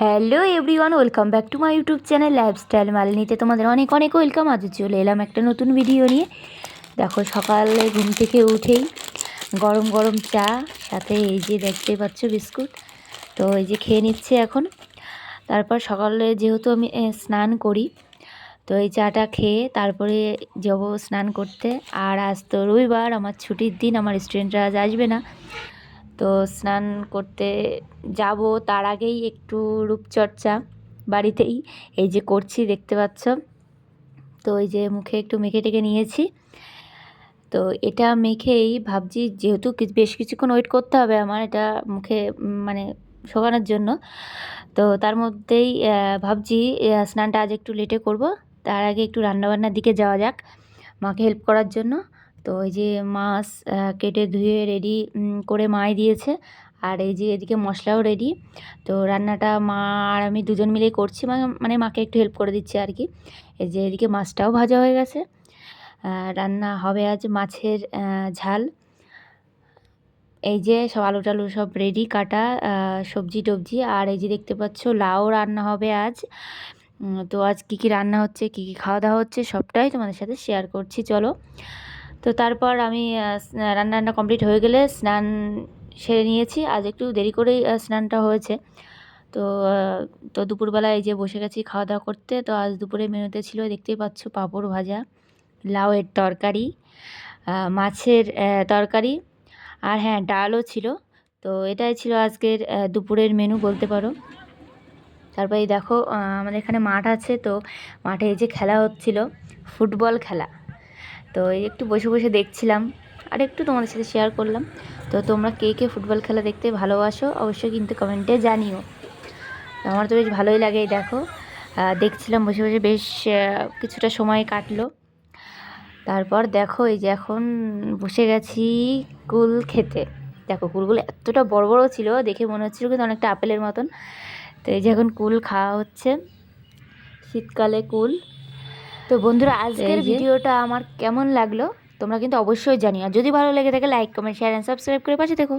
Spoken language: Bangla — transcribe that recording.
Hello everyone welcome back to my YouTube channel lifestyle মালিনীতে তোমাদের অনেক অনেক ওয়েলকাম আজ চলে এলাম একটা নতুন ভিডিও নিয়ে। দেখো সকালে ঘুম থেকে উঠেই গরম গরম চা, সাথে এই যে দেখতে পাচ্ছ বিস্কুট, তো এই যে খেয়ে নিচ্ছে এখন। তারপর সকালে যেহেতু আমি স্নান করি, তো এই চাটা খেয়ে তারপরে যাব স্নান করতে। আর আজ তো রবিবার, আমার ছুটির দিন, আমার স্টুডেন্টরা আজ আসবে না। তো স্নান করতে যাব তার আগেই একটু রূপচর্চা বাড়িতেই। এই যে করছি, দেখতে পাচ্ছ। তো এই যে মুখে একটু মেখে টেকে নিয়েছি। তো এটা মেখেই ভাবছি যেহেতু বেশ কিছুক্ষণ ওয়েট করতে হবে আমার এটা মুখে মানে শোকানোর জন্য। তো তার মধ্যেই ভাবছি স্নানটা আজ একটু লেটে করব। তার আগে একটু রান্নাবান্নার দিকে যাওয়া যাক, মাকে হেল্প করার জন্য। তো এই যে মাছ কেটে ধুয়ে রেডি করে মাই দিয়েছে। আর এই যে এদিকে মশলাও রেডি তো রান্নাটা মা আর আমি দুজন মিলেই করছি মানে মাকে একটু হেল্প করে দিচ্ছি আর কি। এই যে এদিকে মাছটাও ভাজা হয়ে গেছে। রান্না হবে আজ মাছের ঝাল। এই যে সব আলু টালু সব রেডি কাটা সবজি টবজি। আর এই যে দেখতে পাচ্ছ, লাউ রান্না হবে আজ। তো আজ কী কী রান্না হচ্ছে, কী কী খাওয়া দাওয়া হচ্ছে, সবটাই তোমাদের সাথে শেয়ার করছি। চলো। তো তারপর আমি রান্না রান্না কমপ্লিট হয়ে গেলে স্নান সেরে নিয়েছি। আজ একটু দেরি করেই স্নানটা হয়েছে। তো তো দুপুরবেলা এই যে বসে গেছি খাওয়া দাওয়া করতে, তো আজ দুপুরে মেনুতে ছিল, দেখতেই পাচ্ছ, পাঁপড় ভাজা, লাউয়ের তরকারি মাছের তরকারি, আর হ্যাঁ ডালও ছিল। তো এটাই ছিল আজকের দুপুরের মেনু বলতে পারো। তারপরে দেখো আমাদের এখানে মাঠ আছে, তো মাঠে এই যে খেলা হচ্ছিল, ফুটবল খেলা। তো এই একটু বসে বসে দেখছিলাম। আর একটু তোমাদের সাথে শেয়ার করলাম। তো তোমরা কে কে ফুটবল খেলা দেখতে ভালোবাসো অবশ্যই কিন্তু কমেন্টে জানিও। আমার তো বেশ ভালোই লাগে দেখো। দেখছিলাম বসে বসে বেশ কিছুটা সময় কাটলো। তারপর দেখো এই যে এখন বসে গেছি কুল খেতে। দেখো কুলগুলো এতটা বড় বড় ছিল, দেখে মনে হচ্ছিল কিন্তু অনেকটা আপেলের মতন। তো এই যে এখন কুল খাওয়া হচ্ছে, শীতকালে কুল। তো বন্ধুরা আজকের ভিডিওটা আমার কেমন লাগল তোমরা কিন্তু অবশ্যই জানিও। আর যদি ভালো লেগে থাকে like comment share and subscribe করে পাশে দেখো